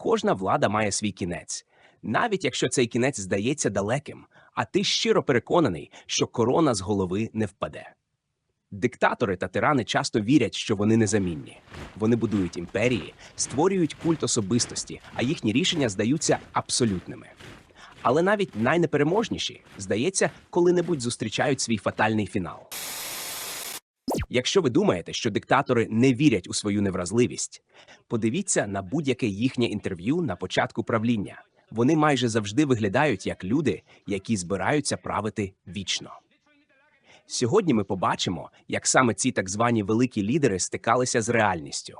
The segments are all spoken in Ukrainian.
Кожна влада має свій кінець, навіть якщо цей кінець здається далеким, а ти щиро переконаний, що корона з голови не впаде. Диктатори та тирани часто вірять, що вони незамінні. Вони будують імперії, створюють культ особистості, а їхні рішення здаються абсолютними. Але навіть найнепереможніші, здається, коли-небудь зустрічають свій фатальний фінал. Якщо ви думаєте, що диктатори не вірять у свою невразливість, подивіться на будь-яке їхнє інтерв'ю на початку правління. Вони майже завжди виглядають як люди, які збираються правити вічно. Сьогодні ми побачимо, як саме ці так звані великі лідери стикалися з реальністю.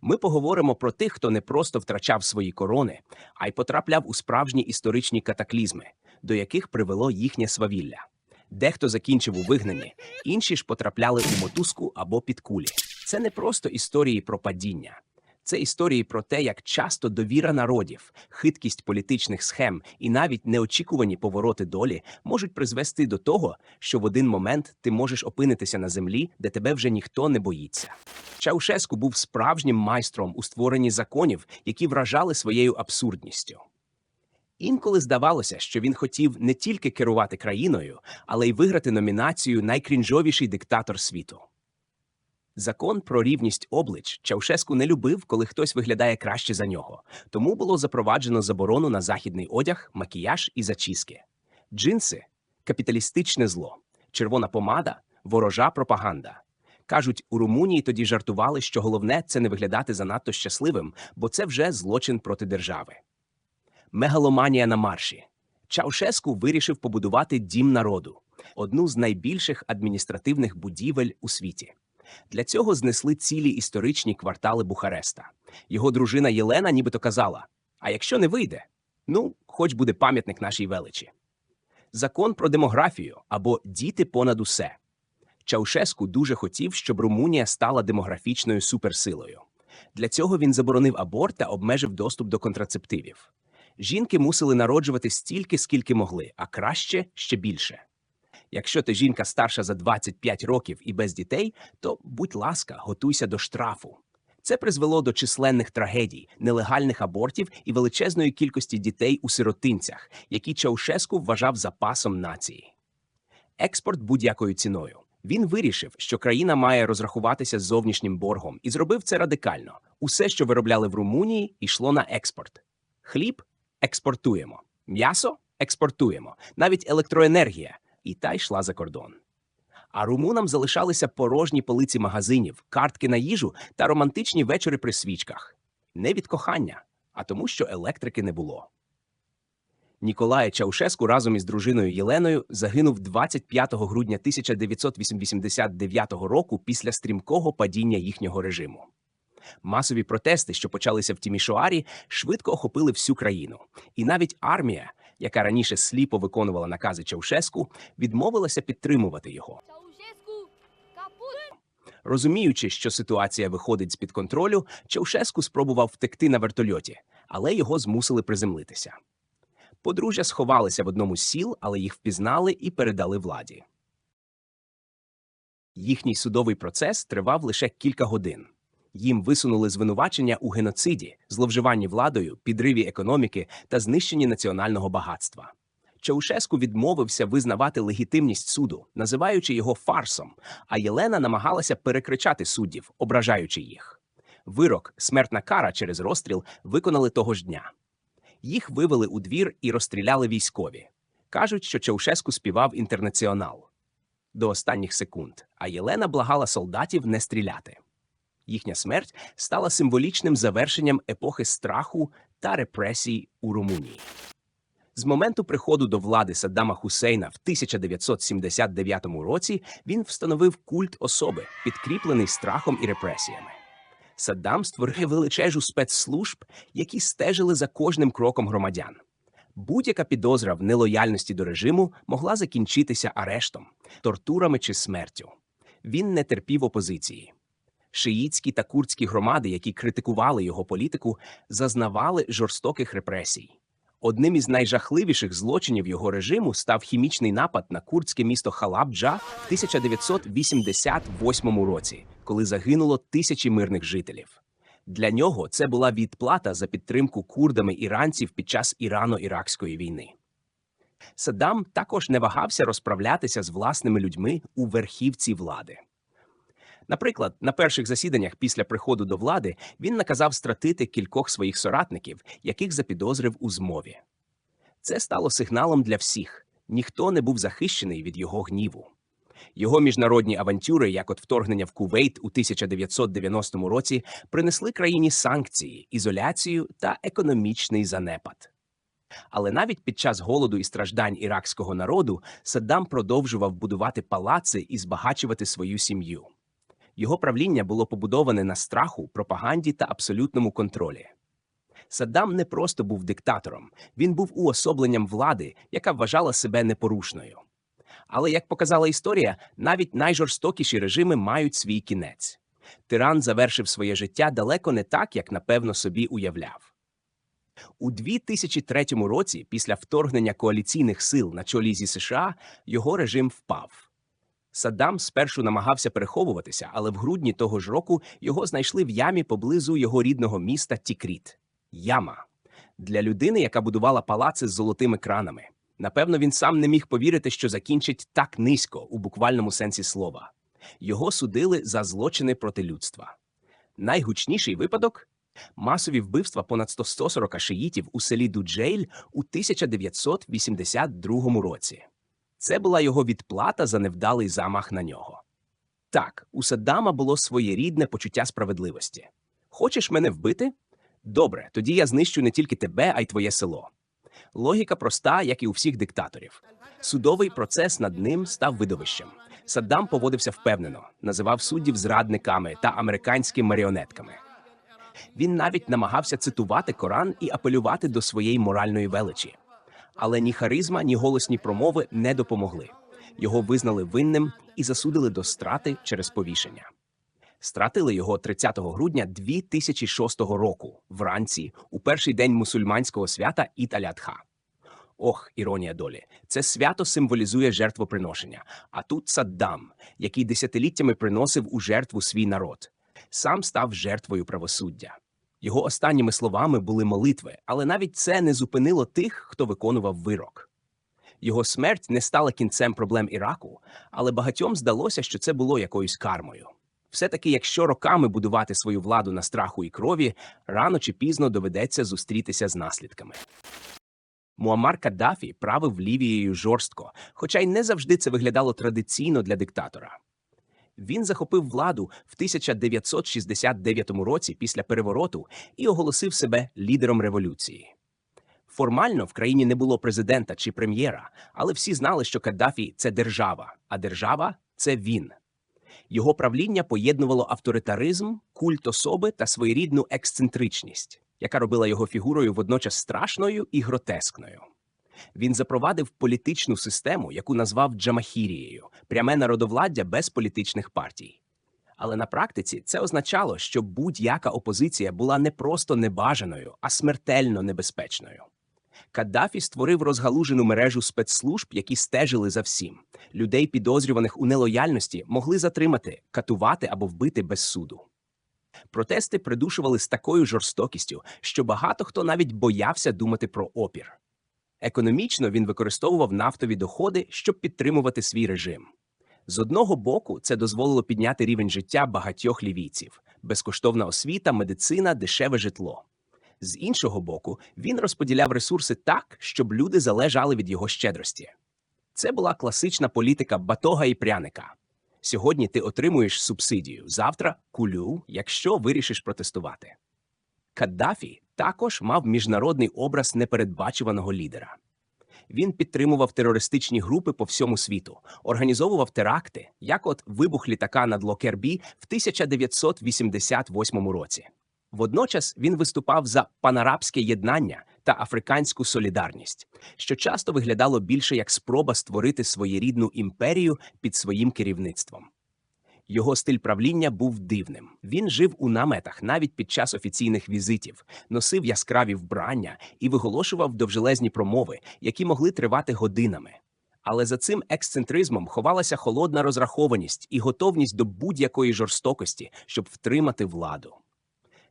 Ми поговоримо про тих, хто не просто втрачав свої корони, а й потрапляв у справжні історичні катаклізми, до яких привело їхнє свавілля. Дехто закінчив у вигнанні, інші ж потрапляли у мотузку або під кулі. Це не просто історії про падіння. Це історії про те, як часто довіра народів, хиткість політичних схем і навіть неочікувані повороти долі можуть призвести до того, що в один момент ти можеш опинитися на землі, де тебе вже ніхто не боїться. Чаушеску був справжнім майстром у створенні законів, які вражали своєю абсурдністю. Інколи здавалося, що він хотів не тільки керувати країною, але й виграти номінацію Найкрінжовіший диктатор світу. Закон про рівність облич Чаушеску не любив, коли хтось виглядає краще за нього, тому було запроваджено заборону на західний одяг, макіяж і зачіски. Джинси капіталістичне зло, червона помада, ворожа пропаганда. Кажуть, у Румунії тоді жартували, що головне це не виглядати занадто щасливим, бо це вже злочин проти держави. Мегаломанія на марші. Чаушеску вирішив побудувати дім народу, одну з найбільших адміністративних будівель у світі. Для цього знесли цілі історичні квартали Бухареста. Його дружина Єлена нібито казала: А якщо не вийде, ну, хоч буде пам'ятник нашій величі. Закон про демографію або діти понад усе. Чаушеску дуже хотів, щоб Румунія стала демографічною суперсилою. Для цього він заборонив аборт та обмежив доступ до контрацептивів. Жінки мусили народжувати стільки, скільки могли, а краще ще більше. Якщо ти жінка старша за 25 років і без дітей, то будь ласка, готуйся до штрафу. Це призвело до численних трагедій, нелегальних абортів і величезної кількості дітей у сиротинцях, які Чаушеску вважав запасом нації. Експорт будь-якою ціною. Він вирішив, що країна має розрахуватися з зовнішнім боргом, і зробив це радикально. Усе, що виробляли в Румунії, йшло на експорт. Хліб експортуємо, м'ясо експортуємо, навіть електроенергія і та йшла за кордон. А румунам залишалися порожні полиці магазинів, картки на їжу та романтичні вечори при свічках. Не від кохання, а тому, що електрики не було. Ніколає Чаушеску разом із дружиною Єленою загинув 25 грудня 1989 року після стрімкого падіння їхнього режиму. Масові протести, що почалися в Тімішоарі, швидко охопили всю країну, і навіть армія, яка раніше сліпо виконувала накази Чаушеску, відмовилася підтримувати його. Розуміючи, що ситуація виходить з під контролю, Чаушеску спробував втекти на вертольоті, але його змусили приземлитися. Подружжя сховалися в одному з сіл, але їх впізнали і передали владі. Їхній судовий процес тривав лише кілька годин. Їм висунули звинувачення у геноциді, зловживанні владою, підриві економіки та знищенні національного багатства. Чаушеску відмовився визнавати легітимність суду, називаючи його фарсом, а Єлена намагалася перекричати суддів, ображаючи їх. Вирок, смертна кара через розстріл виконали того ж дня. Їх вивели у двір і розстріляли військові. Кажуть, що Чаушеску співав інтернаціонал до останніх секунд, а Єлена благала солдатів не стріляти. Їхня смерть стала символічним завершенням епохи страху та репресій у Румунії. З моменту приходу до влади Саддама Хусейна в 1979 році він встановив культ особи, підкріплений страхом і репресіями. Саддам створив величезну спецслужб, які стежили за кожним кроком громадян. Будь-яка підозра в нелояльності до режиму могла закінчитися арештом, тортурами чи смертю. Він не терпів опозиції. Шиїцькі та курдські громади, які критикували його політику, зазнавали жорстоких репресій. Одним із найжахливіших злочинів його режиму став хімічний напад на курдське місто Халабджа в 1988 році, коли загинуло тисячі мирних жителів. Для нього це була відплата за підтримку курдами іранців під час Ірано-Іракської війни. Саддам також не вагався розправлятися з власними людьми у верхівці влади. Наприклад, на перших засіданнях після приходу до влади він наказав стратити кількох своїх соратників, яких запідозрив у змові. Це стало сигналом для всіх ніхто не був захищений від його гніву. Його міжнародні авантюри, як от вторгнення в Кувейт у 1990 році, принесли країні санкції, ізоляцію та економічний занепад. Але навіть під час голоду і страждань іракського народу Саддам продовжував будувати палаци і збагачувати свою сім'ю. Його правління було побудоване на страху, пропаганді та абсолютному контролі. Саддам не просто був диктатором, він був уособленням влади, яка вважала себе непорушною. Але, як показала історія, навіть найжорстокіші режими мають свій кінець. Тиран завершив своє життя далеко не так, як напевно собі уявляв. У 2003 році, після вторгнення коаліційних сил на чолі зі США, його режим впав. Саддам спершу намагався переховуватися, але в грудні того ж року його знайшли в ямі поблизу його рідного міста Тікріт. Яма для людини, яка будувала палаци з золотими кранами. Напевно, він сам не міг повірити, що закінчить так низько у буквальному сенсі слова. Його судили за злочини проти людства. Найгучніший випадок масові вбивства понад 140 шиїтів у селі Дуджейль у 1982 році. Це була його відплата за невдалий замах на нього. Так, у Саддама було своєрідне почуття справедливості. Хочеш мене вбити? Добре, тоді я знищу не тільки тебе, а й твоє село. Логіка проста, як і у всіх диктаторів. Судовий процес над ним став видовищем. Саддам поводився впевнено, називав суддів зрадниками та американськими маріонетками. Він навіть намагався цитувати Коран і апелювати до своєї моральної величі. Але ні харизма, ні голосні промови не допомогли. Його визнали винним і засудили до страти через повішення. Стратили його 30 грудня 2006 року, вранці, у перший день мусульманського свята Іт-аль-Адха. Ох, іронія долі. Це свято символізує жертвоприношення. А тут Саддам, який десятиліттями приносив у жертву свій народ, сам став жертвою правосуддя. Його останніми словами були молитви, але навіть це не зупинило тих, хто виконував вирок. Його смерть не стала кінцем проблем Іраку, але багатьом здалося, що це було якоюсь кармою. Все-таки, якщо роками будувати свою владу на страху і крові, рано чи пізно доведеться зустрітися з наслідками. Муаммар Каддафі правив Лівією жорстко, хоча й не завжди це виглядало традиційно для диктатора. Він захопив владу в 1969 році після перевороту і оголосив себе лідером революції. Формально в країні не було президента чи прем'єра, але всі знали, що Каддафі це держава, а держава це він. Його правління поєднувало авторитаризм, культ особи та своєрідну ексцентричність, яка робила його фігурою водночас страшною і гротескною. Він запровадив політичну систему, яку назвав Джамахірією пряме народовладдя без політичних партій. Але на практиці це означало, що будь-яка опозиція була не просто небажаною, а смертельно небезпечною. Каддафі створив розгалужену мережу спецслужб, які стежили за всім. Людей, підозрюваних у нелояльності, могли затримати, катувати або вбити без суду. Протести придушували з такою жорстокістю, що багато хто навіть боявся думати про опір. Економічно він використовував нафтові доходи, щоб підтримувати свій режим. З одного боку, це дозволило підняти рівень життя багатьох лівійців: безкоштовна освіта, медицина, дешеве житло. З іншого боку, він розподіляв ресурси так, щоб люди залежали від його щедрості. Це була класична політика батога і пряника. Сьогодні ти отримуєш субсидію, завтра кулю, якщо вирішиш протестувати. Каддафі також мав міжнародний образ непередбачуваного лідера. Він підтримував терористичні групи по всьому світу, організовував теракти, як от вибух літака над Локербі в 1988 році. Водночас він виступав за панарабське єднання та африканську солідарність, що часто виглядало більше як спроба створити своєрідну імперію під своїм керівництвом. Його стиль правління був дивним. Він жив у наметах навіть під час офіційних візитів, носив яскраві вбрання і виголошував довжелезні промови, які могли тривати годинами. Але за цим ексцентризмом ховалася холодна розрахованість і готовність до будь-якої жорстокості, щоб втримати владу.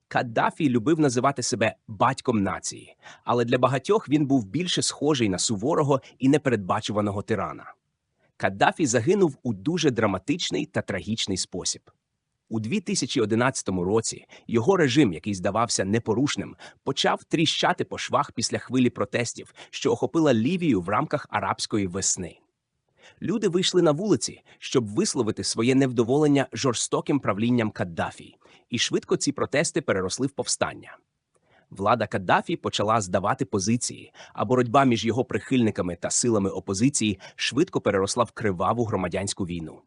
Каддафі любив називати себе батьком нації, але для багатьох він був більше схожий на суворого і непередбачуваного тирана. Каддафі загинув у дуже драматичний та трагічний спосіб. У 2011 році його режим, який здавався непорушним, почав тріщати по швах після хвилі протестів, що охопила Лівію в рамках арабської весни. Люди вийшли на вулиці, щоб висловити своє невдоволення жорстоким правлінням Каддафі, і швидко ці протести переросли в повстання. Влада Каддафі почала здавати позиції, а боротьба між його прихильниками та силами опозиції швидко переросла в криваву громадянську війну.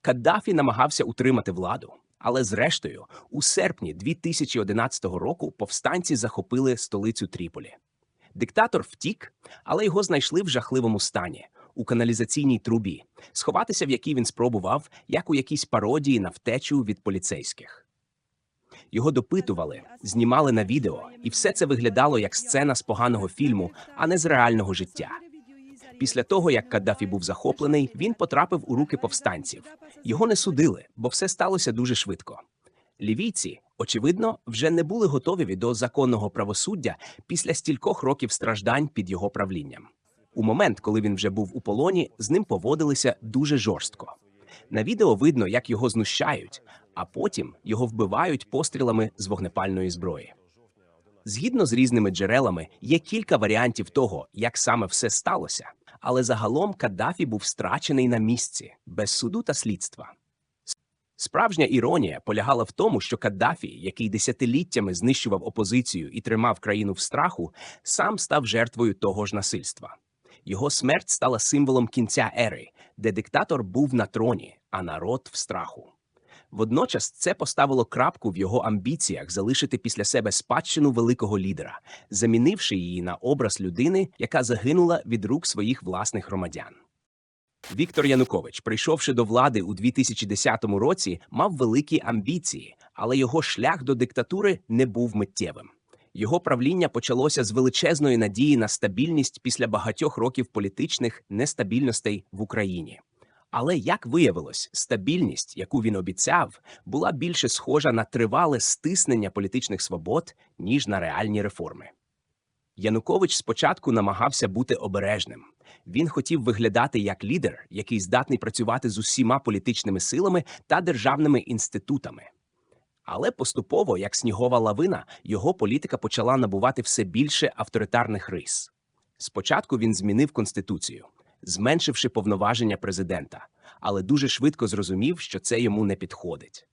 Каддафі намагався утримати владу, але зрештою, у серпні 2011 року повстанці захопили столицю Тріполі. Диктатор втік, але його знайшли в жахливому стані у каналізаційній трубі, сховатися в якій він спробував, як у якійсь пародії на втечу від поліцейських. Його допитували, знімали на відео, і все це виглядало як сцена з поганого фільму, а не з реального життя. Після того, як Каддафі був захоплений, він потрапив у руки повстанців. Його не судили, бо все сталося дуже швидко. Лівійці, очевидно, вже не були готові до законного правосуддя після стількох років страждань під його правлінням. У момент, коли він вже був у полоні, з ним поводилися дуже жорстко. На відео видно, як його знущають, а потім його вбивають пострілами з вогнепальної зброї. Згідно з різними джерелами, є кілька варіантів того, як саме все сталося, але загалом Каддафі був страчений на місці, без суду та слідства. Справжня іронія полягала в тому, що Каддафі, який десятиліттями знищував опозицію і тримав країну в страху, сам став жертвою того ж насильства. Його смерть стала символом кінця ери, де диктатор був на троні, а народ в страху. Водночас це поставило крапку в його амбіціях залишити після себе спадщину великого лідера, замінивши її на образ людини, яка загинула від рук своїх власних громадян. Віктор Янукович, прийшовши до влади у 2010 році, мав великі амбіції, але його шлях до диктатури не був миттєвим. Його правління почалося з величезної надії на стабільність після багатьох років політичних нестабільностей в Україні. Але як виявилось, стабільність, яку він обіцяв, була більше схожа на тривале стиснення політичних свобод, ніж на реальні реформи. Янукович спочатку намагався бути обережним. Він хотів виглядати як лідер, який здатний працювати з усіма політичними силами та державними інститутами. Але поступово, як снігова лавина, його політика почала набувати все більше авторитарних рис. Спочатку він змінив конституцію, зменшивши повноваження президента, але дуже швидко зрозумів, що це йому не підходить.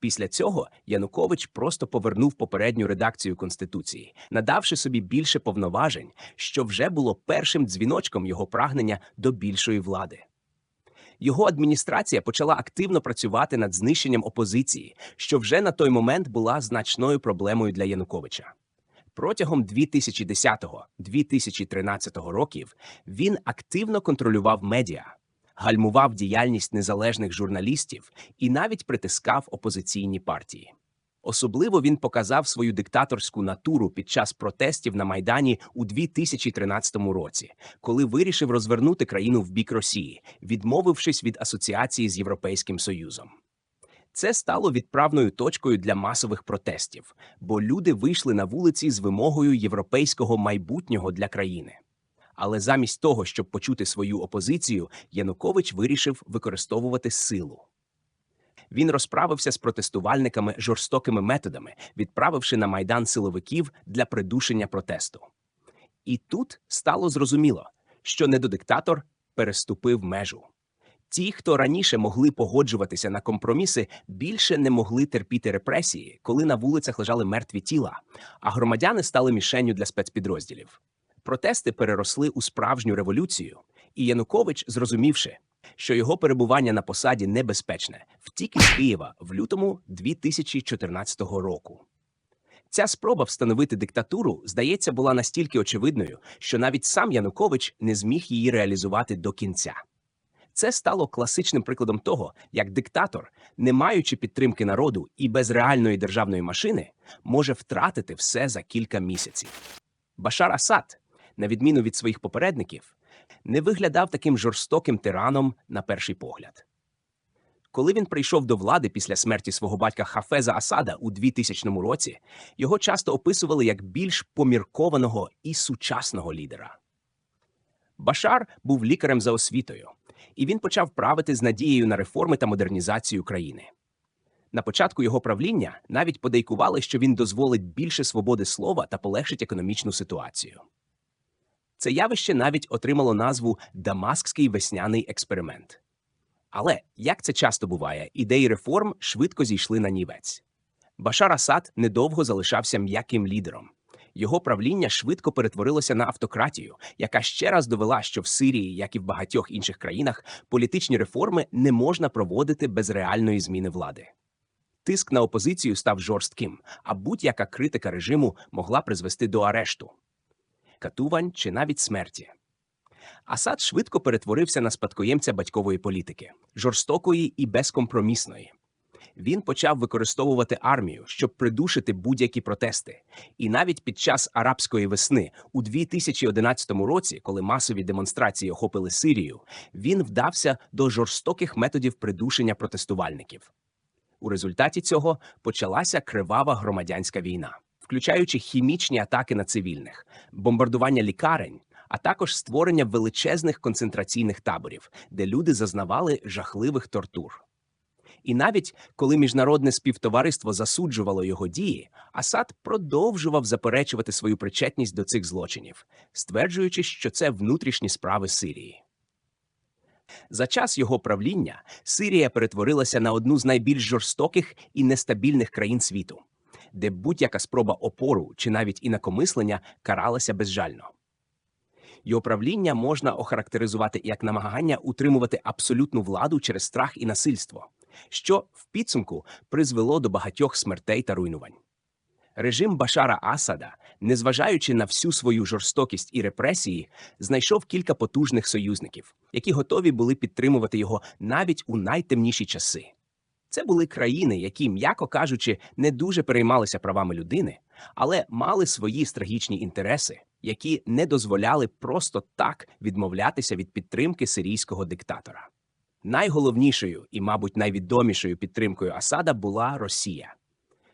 Після цього Янукович просто повернув попередню редакцію конституції, надавши собі більше повноважень, що вже було першим дзвіночком його прагнення до більшої влади. Його адміністрація почала активно працювати над знищенням опозиції, що вже на той момент була значною проблемою для Януковича. Протягом 2010-2013 років він активно контролював медіа, гальмував діяльність незалежних журналістів і навіть притискав опозиційні партії. Особливо він показав свою диктаторську натуру під час протестів на Майдані у 2013 році, коли вирішив розвернути країну в бік Росії, відмовившись від асоціації з Європейським Союзом. Це стало відправною точкою для масових протестів, бо люди вийшли на вулиці з вимогою європейського майбутнього для країни. Але замість того, щоб почути свою опозицію, Янукович вирішив використовувати силу. Він розправився з протестувальниками жорстокими методами, відправивши на майдан силовиків для придушення протесту. І тут стало зрозуміло, що недодиктатор переступив межу. Ті, хто раніше могли погоджуватися на компроміси, більше не могли терпіти репресії, коли на вулицях лежали мертві тіла, а громадяни стали мішенню для спецпідрозділів. Протести переросли у справжню революцію, і Янукович, зрозумівши, що його перебування на посаді небезпечне, втік із Києва в лютому 2014 року. Ця спроба встановити диктатуру, здається, була настільки очевидною, що навіть сам Янукович не зміг її реалізувати до кінця. Це стало класичним прикладом того, як диктатор, не маючи підтримки народу і без реальної державної машини, може втратити все за кілька місяців. Башар Асад, на відміну від своїх попередників, не виглядав таким жорстоким тираном на перший погляд. Коли він прийшов до влади після смерті свого батька Хафеза Асада у 2000 році, його часто описували як більш поміркованого і сучасного лідера. Башар був лікарем за освітою, і він почав правити з надією на реформи та модернізацію країни. На початку його правління навіть подейкували, що він дозволить більше свободи слова та полегшить економічну ситуацію. Це явище навіть отримало назву Дамаскський весняний експеримент. Але, як це часто буває, ідеї реформ швидко зійшли на нівець. Башар Асад недовго залишався м'яким лідером. Його правління швидко перетворилося на автократію, яка ще раз довела, що в Сирії, як і в багатьох інших країнах, політичні реформи не можна проводити без реальної зміни влади. Тиск на опозицію став жорстким, а будь-яка критика режиму могла призвести до арешту, катувань чи навіть смерті. Асад швидко перетворився на спадкоємця батькової політики, жорстокої і безкомпромісної. Він почав використовувати армію, щоб придушити будь-які протести. І навіть під час арабської весни у 2011 році, коли масові демонстрації охопили Сирію, він вдався до жорстоких методів придушення протестувальників. У результаті цього почалася кривава громадянська війна, включаючи хімічні атаки на цивільних, бомбардування лікарень, а також створення величезних концентраційних таборів, де люди зазнавали жахливих тортур. І навіть коли міжнародне співтовариство засуджувало його дії, Асад продовжував заперечувати свою причетність до цих злочинів, стверджуючи, що це внутрішні справи Сирії. За час його правління Сирія перетворилася на одну з найбільш жорстоких і нестабільних країн світу, де будь-яка спроба опору чи навіть інакомислення каралася безжально. Його правління можна охарактеризувати як намагання утримувати абсолютну владу через страх і насильство, що в підсумку призвело до багатьох смертей та руйнувань. Режим Башара Асада, незважаючи на всю свою жорстокість і репресії, знайшов кілька потужних союзників, які готові були підтримувати його навіть у найтемніші часи. Це були країни, які, м'яко кажучи, не дуже переймалися правами людини, але мали свої стратегічні інтереси, які не дозволяли просто так відмовлятися від підтримки сирійського диктатора. Найголовнішою і, мабуть, найвідомішою підтримкою Асада була Росія.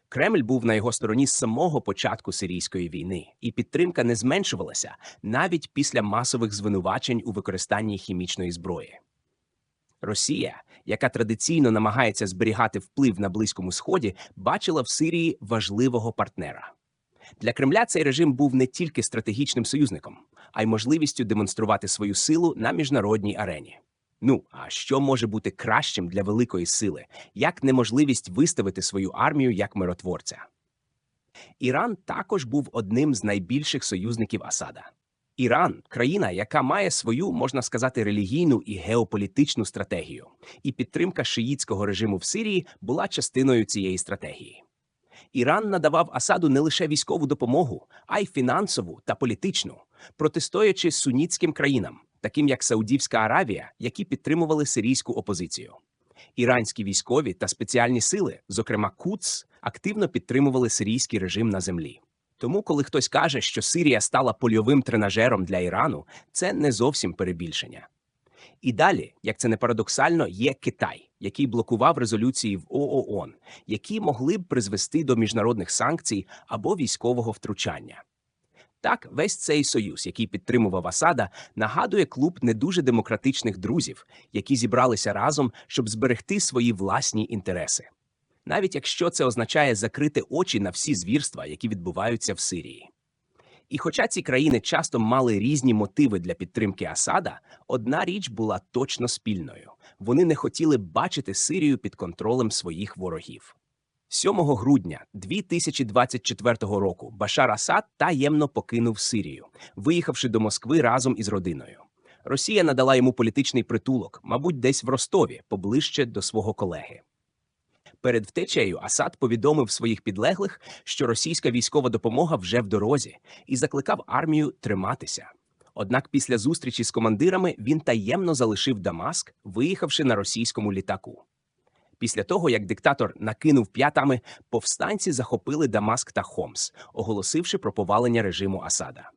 Кремль був на його стороні з самого початку сирійської війни, і підтримка не зменшувалася навіть після масових звинувачень у використанні хімічної зброї. Росія, яка традиційно намагається зберігати вплив на Близькому Сході, бачила в Сирії важливого партнера. Для Кремля цей режим був не тільки стратегічним союзником, а й можливістю демонструвати свою силу на міжнародній арені. Ну, а що може бути кращим для великої сили, як неможливість виставити свою армію як миротворця? Іран також був одним з найбільших союзників Асада. Іран країна, яка має свою, можна сказати, релігійну і геополітичну стратегію, і підтримка шиїцького режиму в Сирії була частиною цієї стратегії. Іран надавав Асаду не лише військову допомогу, а й фінансову та політичну, протистоячи сунітським країнам, таким як Саудівська Аравія, які підтримували сирійську опозицію. Іранські військові та спеціальні сили, зокрема Куц, активно підтримували сирійський режим на землі. Тому, коли хтось каже, що Сирія стала польовим тренажером для Ірану, це не зовсім перебільшення. І далі, як це не парадоксально, є Китай, який блокував резолюції в ООН, які могли б призвести до міжнародних санкцій або військового втручання. Так, весь цей союз, який підтримував Асада, нагадує клуб не дуже демократичних друзів, які зібралися разом, щоб зберегти свої власні інтереси. Навіть якщо це означає закрити очі на всі звірства, які відбуваються в Сирії. І хоча ці країни часто мали різні мотиви для підтримки Асада, одна річ була точно спільною: вони не хотіли бачити Сирію під контролем своїх ворогів. 7 грудня 2024 року Башар Асад таємно покинув Сирію, виїхавши до Москви разом із родиною. Росія надала йому політичний притулок, мабуть, десь в Ростові, поближче до свого колеги. Перед втечею Асад повідомив своїх підлеглих, що російська військова допомога вже в дорозі, і закликав армію триматися. Однак після зустрічі з командирами він таємно залишив Дамаск, виїхавши на російському літаку. Після того, як диктатор накинув п'ятами, повстанці захопили Дамаск та Хомс, оголосивши про повалення режиму Асада.